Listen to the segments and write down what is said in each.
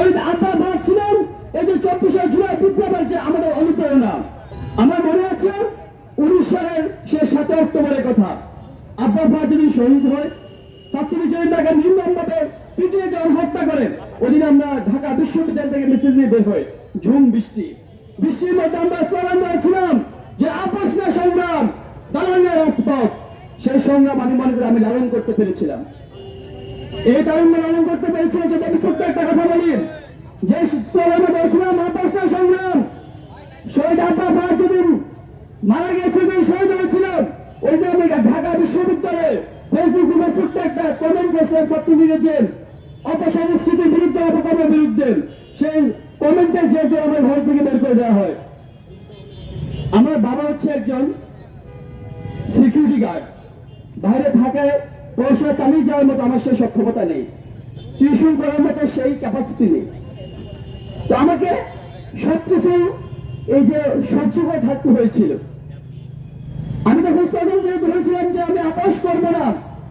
শহীদ আব্বা ভাগ ছিলেন, এই যে চব্বিশে জুলাই বিপ্লবের যে আমাদের অনুপ্রেরণা। আমার মনে আছে, উনিশ সালের সে সাত অক্টোবরের কথা। আব্বা ভাগ যদি শহীদ হয় পিটিয়ে হত্যা করেন ওদিন আমরা ঢাকা বিশ্ববিদ্যালয় থেকে মিছিল নিয়ে বের হই। ঝুম বৃষ্টি। বৃষ্টির মধ্যে আমরা দিয়েছিলাম যে আপোষ সংগ্রাম দালানের রাজপথ। সেই সংগ্রাম আমি মনে করি আমি লালন করতে পেরেছিলাম। এই তারুণ্য লালন করতে পেরেছিল যে আমি ছোট্ট কথা বলি। যে স্লোগানে বলছিলাম আপোষ সংগ্রাম। শহীদ আব্বা ফাজ যেদিন মারা গেছে যেদিন শহীদ হয়েছিলাম ওই যে আমি ঢাকা বিশ্ববিদ্যালয়ে ফেসবুকে ছোট্ট একটা কমেন্ট করেছিলাম ছাত্র লিখেছেন। অপসংস্কৃতির বিরুদ্ধে অপকর্মের বিরুদ্ধে। সেই কমেন্টের যেহেতু আমার ঘর থেকে বের করে দেওয়া হয়। আমার বাবা হচ্ছে একজন সিকিউরিটি গার্ড বাইরে থাকায় পড়াশোনা চালিয়ে যাওয়ার মতো আমার সেই সক্ষমতা নেই। টিউশন করার মতো সেই ক্যাপাসিটি নেই। তো আমাকে সবকিছু এই যে সহ্য করে থাকতে হয়েছিল। আমি তখন তখন যেহেতু হয়েছিলাম যে আমি আপোষ করব না।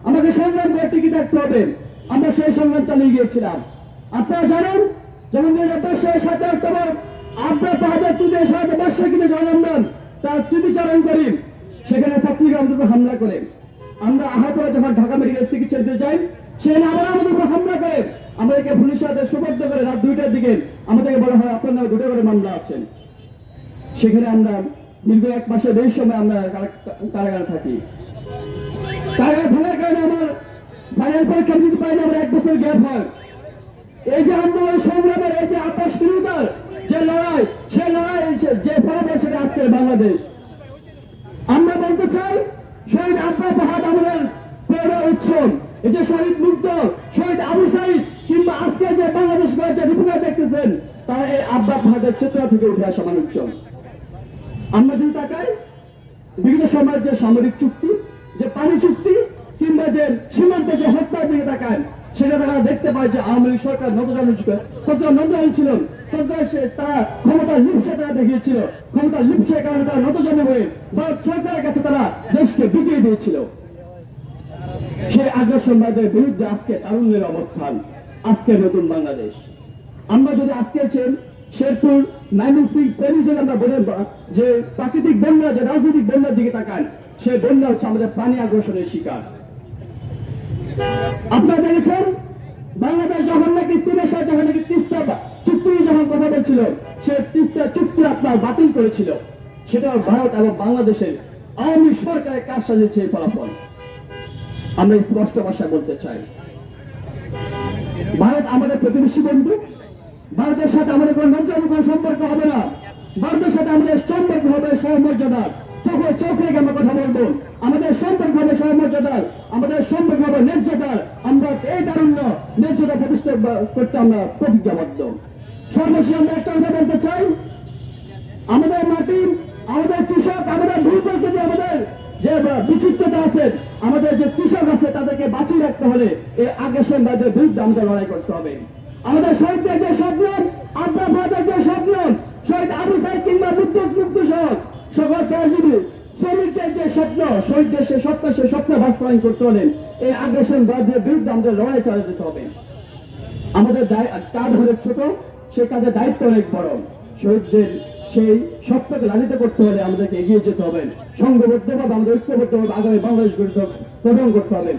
আমাকে সংগ্রাম করে টিকে থাকতে হবে। আমরা সেই সংগ্রাম চালিয়ে গিয়েছিলাম। আপনারা জানেন যেমন দুই হাজার দশ সালের সাত অক্টোবর আমরা পাহাড়ের তুলে সাথে কিনে জনন্দন তার স্মৃতিচারণ করি, সেখানে ছাত্রীরা আমাদের হামলা করে। আমরা আহতরা যখন ঢাকা মেডিকেল চিকিৎসা দিতে যাই সেখানে আবার আমাদের হামলা করে, আমাদেরকে পুলিশের হাতে সুবদ্ধ করে রাত দুইটার দিকে আমাদেরকে বলা হয়, আপনার নামে দুটো করে মামলা আছেন সেখানে আমরা দীর্ঘ এক মাসের বেশি সময় আমরা কারা- কারাগারে থাকি। কারাগারে থাকার কারণে আমার ফাইনাল পরীক্ষা দিতে পারি না, আমার এক বছর গ্যাপ হয়। এই যে আন্দোলন সংগ্রামের, এই যে আপোষ বিরোধার যে লড়াই সে লড়াই যে- ফলাফল সেটা আজকে বাংলাদেশ। আমরা বলতে চাই শহীদ আব্বা ফাহাদ আমাদের প্রেরণা উৎসব। এই যে শহীদ মুক্ত, শহীদ আবু সাইদ কিংবা আজকে যে বাংলাদেশ যে রূপকার দেখতেছেন তারা এই আব্বা ফাহাদের চেতনা থেকে উঠে আসা মানুষজন আমরা যদি তাকাই বিভিন্ন সময়ের যে সামরিক চুক্তি, যে পানি চুক্তি কিংবা যে সীমান্তে যে হত্যার দিকে তাকান সেটা তারা দেখতে পায় যে আওয়ামী লীগ সরকার নতজানু ছিল। কতটা নতজানু ছিল কতটা তারা ক্ষমতা লিপসে তারা দেখিয়েছিল। ক্ষমতা লিপসে কারণে তারা নতজানু হয়ে ভারত সরকারের কাছে তারা দেশকে বিকিয়ে দিয়েছিল। সেই আগ্রাসনবাদের বিরুদ্ধে আজকে তারুণ্যের অবস্থান। আজকে নতুন বাংলাদেশ। আমরা যদি আজকে চেন শেরপুর নাইমিসিং ফেরি যদি আমরা বলে যে প্রাকৃতিক বন্যা, যে রাজনৈতিক বন্যার দিকে তাকান সেই বন্যা হচ্ছে আমাদের পানি আগ্রাসনের শিকার। আপনারা দেখেছেন? বাংলাদেশ যখন নাকি চীনের সাথে যখন নাকি তিস্তা চুক্তি যখন কথা বলছিল, সে তিস্তা চুক্তি আপনার বাতিল করেছিল। সেটা ভারত এবং বাংলাদেশের আওয়ামী সরকারের কাজ সাজিয়েছে ফলাফল। আমরা স্পষ্ট ভাষায় বলতে চাই। ভারত আমাদের প্রতিবেশী বন্ধু। ভারতের সাথে আমাদের কোনো নজর কোনো সম্পর্ক হবে না। ভারতের সাথে আমাদের সম্পর্ক হবে সহমর্যাদার। চোখে চোখ রেখে আমরা কথা বলব। আমাদের সম্পর্ক হবে সহমর্যাদার। আমাদের ন্যায্যতার আমরা এই তারুণ্য ন্যায্যতা প্রতিষ্ঠা করতে আমরা প্রতিজ্ঞাবদ্ধ। সর্বশেষ আমরা একটা কথা বলতে চাই। আমাদের মাটি, আমাদের কৃষক, আমাদের ভূপ্রকৃতি, আমাদের যে বিচিত্রতা আছে, আমাদের যে কৃষক আছে, তাদেরকে বাঁচিয়ে রাখতে হলে এই আগ্রাসনবাদের বিরুদ্ধে আমাদের লড়াই করতে হবে। আমাদের শহীদদের যে স্বপ্ন আব্বা ফাদের যে স্বপ্ন, শহীদ আবু সাইদ কিংবা মুক্ত মুক্ত সহ সকল পেয়ারজীবী যে স্বপ্ন শহীদদের সে স্বপ্ন সে স্বপ্ন বাস্তবায়ন করতে হলে এই আগ্রাসনবাদের বিরুদ্ধে আমাদের লড়াই চালিয়ে যেতে হবে। আমাদের কাজ অনেক ছোট, সে কাজের দায়িত্ব অনেক বড়। শহীদদের সেই স্বপ্নকে লালিত করতে হলে আমাদেরকে এগিয়ে যেতে হবে। সংঘবদ্ধভাবে, আমাদের ঐক্যবদ্ধভাবে আগামী বাংলাদেশ গঠিত প্রদান করতে হবে।